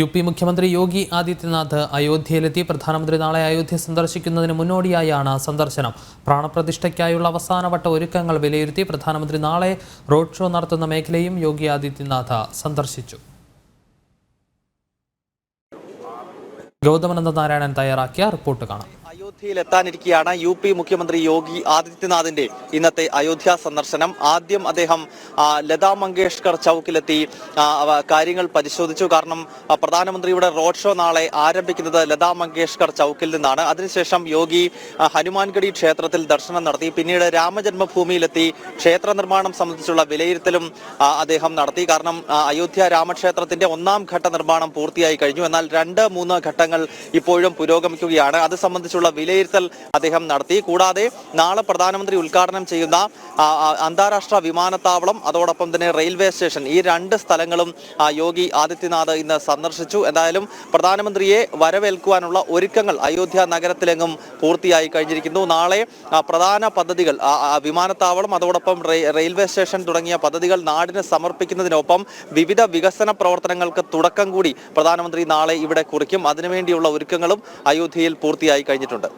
U P മുഖ്യമന്ത്രി യോഗി ആദിത്യനാഥ് അയോധ്യയിലെത്തി. പ്രധാനമന്ത്രി നാളെ അയോധ്യ സന്ദർശിക്കുന്നതിന് മുന്നോടിയായാണ് സന്ദർശനം. പ്രാണപ്രതിഷ്ഠയ്ക്കായുള്ള അവസാനവട്ട ഒരുക്കങ്ങൾ വിലയിരുത്തി പ്രധാനമന്ത്രി നാളെ റോഡ് ഷോ നടത്തുന്ന മേഖലയും യോഗി ആദിത്യനാഥ് സന്ദർശിച്ചു. ഗൗതമനന്ദ നാരായണൻ തയ്യാറാക്കിയ റിപ്പോർട്ട് കാണാം. അയോധ്യയിൽ എത്താനിരിക്കുകയാണ് യു പി മുഖ്യമന്ത്രി യോഗി ആദിത്യനാഥിന്റെ ഇന്നത്തെ അയോധ്യ സന്ദർശനം. ആദ്യം അദ്ദേഹം ലതാ മങ്കേഷ്കർ ചൌക്കിലെത്തി കാര്യങ്ങൾ പരിശോധിച്ചു. കാരണം പ്രധാനമന്ത്രിയുടെ റോഡ് ഷോ നാളെ ആരംഭിക്കുന്നത് ലതാ മങ്കേഷ്കർ ചൌക്കിൽ നിന്നാണ്. അതിനുശേഷം യോഗി ഹനുമാൻഗഡി ക്ഷേത്രത്തിൽ ദർശനം നടത്തി. പിന്നീട് രാമജന്മഭൂമിയിലെത്തി. ക്ഷേത്ര നിർമ്മാണം സംബന്ധിച്ചുള്ള വിലയിരുത്തലും അദ്ദേഹം നടത്തി. കാരണം അയോധ്യ രാമക്ഷേത്രത്തിന്റെ ഒന്നാം ഘട്ട നിർമ്മാണം പൂർത്തിയായി കഴിഞ്ഞു. എന്നാൽ രണ്ട് മൂന്ന് ഘട്ടങ്ങൾ ഇപ്പോഴും പുരോഗമിക്കുകയാണ്. അത് സംബന്ധിച്ചുള്ള വിലയിരുത്തൽ അദ്ദേഹം നടത്തി. കൂടാതെ നാളെ പ്രധാനമന്ത്രി ഉദ്ഘാടനം ചെയ്യുന്ന അന്താരാഷ്ട്ര വിമാനത്താവളം അതോടൊപ്പം തന്നെ റെയിൽവേ സ്റ്റേഷൻ ഈ രണ്ട് സ്ഥലങ്ങളും യോഗി ആദിത്യനാഥ് ഇന്ന് സന്ദർശിച്ചു. എന്തായാലും പ്രധാനമന്ത്രിയെ വരവേൽക്കുവാനുള്ള ഒരുക്കങ്ങൾ അയോധ്യ നഗരത്തിലെങ്ങും പൂർത്തിയായി കഴിഞ്ഞിരിക്കുന്നു. നാളെ പ്രധാന പദ്ധതികൾ വിമാനത്താവളം അതോടൊപ്പം റെയിൽവേ സ്റ്റേഷൻ തുടങ്ങിയ പദ്ധതികൾ നാടിന് സമർപ്പിക്കുന്നതിനൊപ്പം വിവിധ വികസന പ്രവർത്തനങ്ങൾക്ക് തുടക്കം കൂടി പ്രധാനമന്ത്രി നാളെ ഇവിടെ കുറിക്കും. അതിനുവേണ്ടിയുള്ള ഒരുക്കങ്ങളും അയോധ്യയിൽ പൂർത്തിയായി കഴിഞ്ഞിട്ടുണ്ട്.